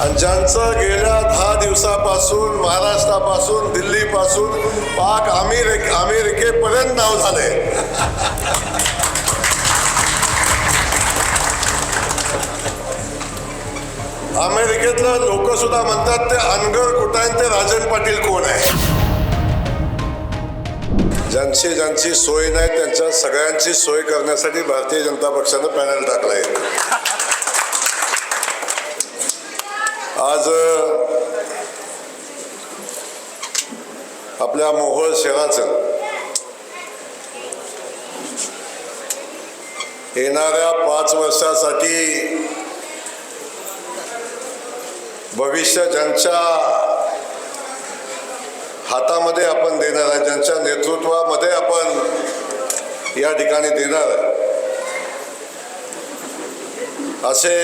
आणि ज्यांचं गेल्या दहा दिवसापासून महाराष्ट्रापासून दिल्लीपासून पाक अमेरिक अमेरिकेपर्यंत नाव झाले अमेरिकेतलं लोक सुद्धा म्हणतात ते अनगर कुटाण ते राजन पाटील कोण आहे? ज्यांची ज्यांची सोय नाही त्यांच्या सगळ्यांची सोय करण्यासाठी भारतीय जनता पक्षानं पॅनल टाकलंय. आज आपल्या मोहोळ शहराचं येणाऱ्या पाच वर्षासाठी भविष्य ज्यांच्या हातामध्ये आपण देणार आहे ज्यांच्या नेतृत्वामध्ये आपण या ठिकाणी देणार आहे असे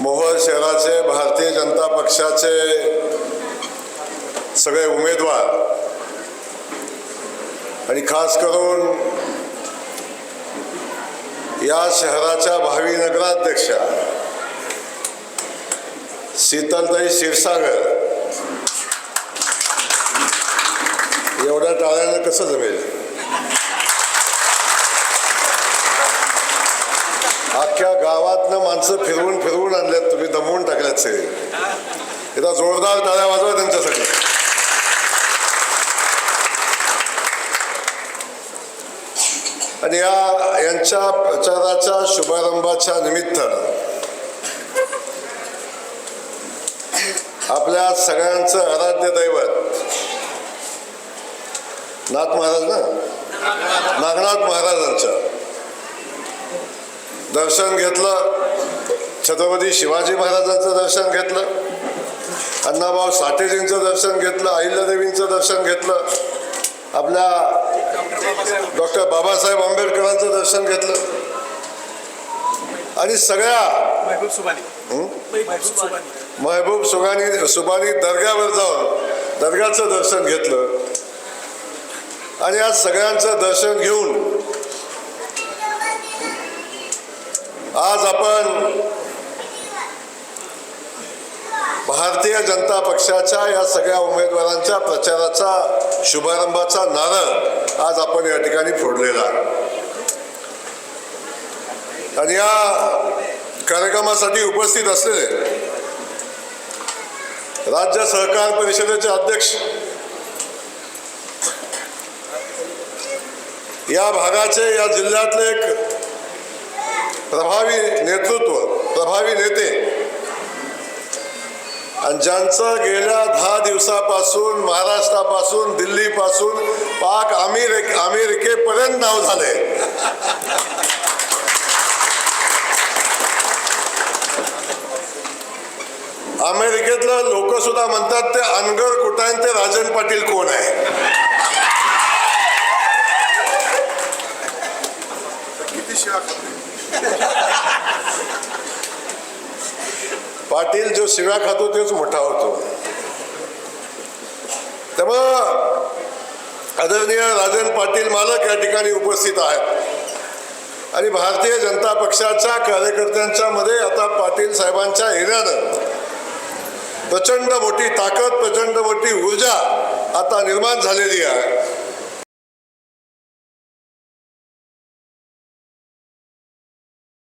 मोहोळ शहराचे भारतीय जनता पक्षाचे सगळे उमेदवार आणि खास करून या शहराच्या भावी नगराध्यक्षा शीतलताई क्षीरसागर. एवढ्या टाळ्यानं कसं जमेल? अख्ख्या गावातनं माणसं फिरवून फिरवून आणल्यात तुम्ही दमवून टाकल्यात सगळे एकदा जोरदार टाळ्या वाजवा त्यांच्यासाठी. आणि या यांच्या प्रचाराच्या शुभारंभाच्या निमित्त आपल्या सगळ्यांचं आराध्य दैवत नाथ महाराज ना? नागनाथ महाराजांचं दर्शन घेतलं. छत्रपती शिवाजी महाराजांचं दर्शन घेतलं. अण्णाभाऊ साठेजींचं दर्शन घेतलं. अहिल्यादेवींचं दर्शन घेतलं. आपल्या डॉक्टर बाबासाहेब आंबेडकरांचं दर्शन घेतलं. आणि सगळ्या महबूब सुबानी? महबूब सुबानी. महबूब सुगानी सुबानी दर्ग्यावर जाऊन दर्ग्याचं दर्शन घेतलं. आणि आज सगळ्यांचं दर्शन घेऊन आज आपण भारतीय जनता पक्षाच्या या सगळ्या उमेदवारांच्या प्रचाराचा शुभारंभाचा नारळ आज आपण या ठिकाणी फोडलेला आणि या कार्यक्रमासाठी उपस्थित असलेले राज्य सहकार परिषदेचे अध्यक्ष या भागाचे या जिल्ह्यातले एक प्रभावी नेतृत्व प्रभावी नेते. आणि ज्यांचं गेल्या दहा दिवसापासून महाराष्ट्रापासून दिल्लीपासून पाक अमेरिक अमेरिकेपर्यंत नाव झाले अमेरिकेतलं लोक सुद्धा म्हणतात ते अनगर कुटाण ते राजन पाटील कोण आहे? पाटील जो शिव्या खातो तोच मोठा होतो. त्यामुळं आदरणीय राजन पाटील मालक या ठिकाणी उपस्थित आहेत. आणि भारतीय जनता पक्षाच्या कार्यकर्त्यांच्या मध्ये आता पाटील साहेबांच्या हिऱ्यानं प्रचंड मोठी ताकद प्रचंड मोठी ऊर्जा आता निर्माण झालेली आहे.